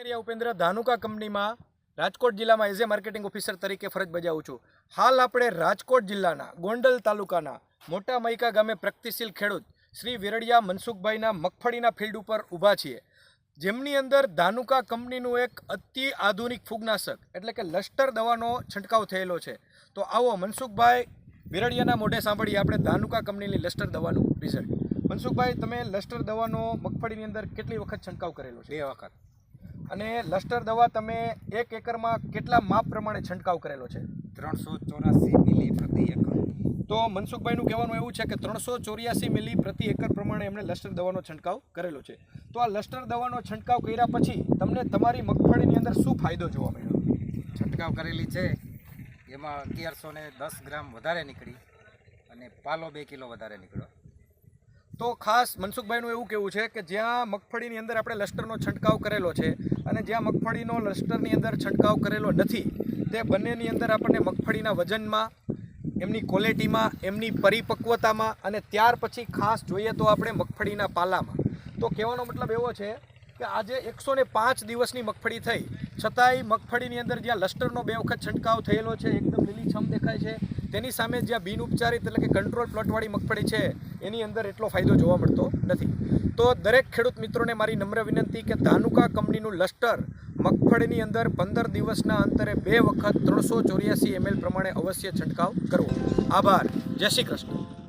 કાંકરિયા ઉપેન્દ્ર ધાનુકા કંપનીમાં રાજકોટ જિલ્લામાં as a marketing officer તરીકે ફરજ બજાવું છું. હાલ આપણે રાજકોટ જિલ્લાના ગોંડલ તાલુકાના મોટા મૈકા ગામે પ્રગતિશીલ ખેડૂત શ્રી વિરડિયા મનસુખભાઈના મગફળીના ફિલ્ડ ઉપર ઊભા છીએ. જેમની અંદર ધાનુકા કંપનીનું એક અતિ આધુનિક ફૂગનાશક એટલે કે લસ્ટર દવાનો છંટકાવ થયેલો છે. તો આવો મનસુખભાઈ વિરડિયાના મોઢે સાંભળીએ આપણે ધાનુકા કંપનીની લસ્ટર દવાનું રિઝલ્ટ મનસુખભાઈ, તમે લસ્ટર દવાનો મગફળીની અંદર કેટલી વખત છંટકાવ કરેલો છે? બે વખત. અને લસ્ટર દવા તમે એક એકરમાં કેટલા માપ પ્રમાણે છંટકાવ કરેલો છે? ત્રણસો ચોરાસી મિલી પ્રતિ એકર. તો મનસુખભાઈનું કહેવાનું એવું છે કે ત્રણસો ચોર્યાસી મિલી પ્રતિ એકર પ્રમાણે એમણે લસ્ટર દવાનો છંટકાવ કરેલો છે. તો આ લસ્ટર દવાનો છંટકાવ કર્યા પછી તમને તમારી મગફળીની અંદર શું ફાયદો જોવા મળ્યો? છંટકાવ કરેલી છે. એમાં અગિયારસો ને દસ ગ્રામ વધારે નીકળી અને પાલો બે કિલો વધારે નીકળ્યો. તો ખાસ મનસુખભાઈનું એવું કહેવું છે કે જ્યાં મગફળીની અંદર આપણે લસ્ટરનો છંટકાવ કરેલો છે અને જ્યાં મગફળીનો લસ્ટરની અંદર છંટકાવ કરેલો નથી, તે બંનેની અંદર આપણને મગફળીના વજનમાં, એમની ક્વોલિટીમાં એમની પરિપક્વતામાં અને ત્યાર પછી ખાસ જોઈએ તો આપણે મગફળીના પાલામાં. તો કહેવાનો મતલબ એવો છે કે આજે એકસો પાંચ દિવસની મગફળી થઈ, છતાંય મગફળીની અંદર જ્યાં લસ્ટરનો બે વખત છંટકાવ થયેલો છે, એકદમ લીલીછમ દેખાય છે તેની સામે જ્યાં બિન ઉપચારિત એટલે કે કંટ્રોલ પ્લોટવાળી મગફળી છે, એની અંદર એટલો ફાયદો જોવા મળતો નથી. તો દરેક ખેડૂત મિત્રોને મારી નમ્ર વિનંતી કે ધાનુકા કંપનીનું લસ્ટર મગફળીની અંદર પંદર દિવસના અંતરે બે વખત ત્રણસો ચોર્યાસી એમએલ પ્રમાણે અવશ્ય છંટકાવ કરવો. આભાર. જય શ્રી કૃષ્ણ.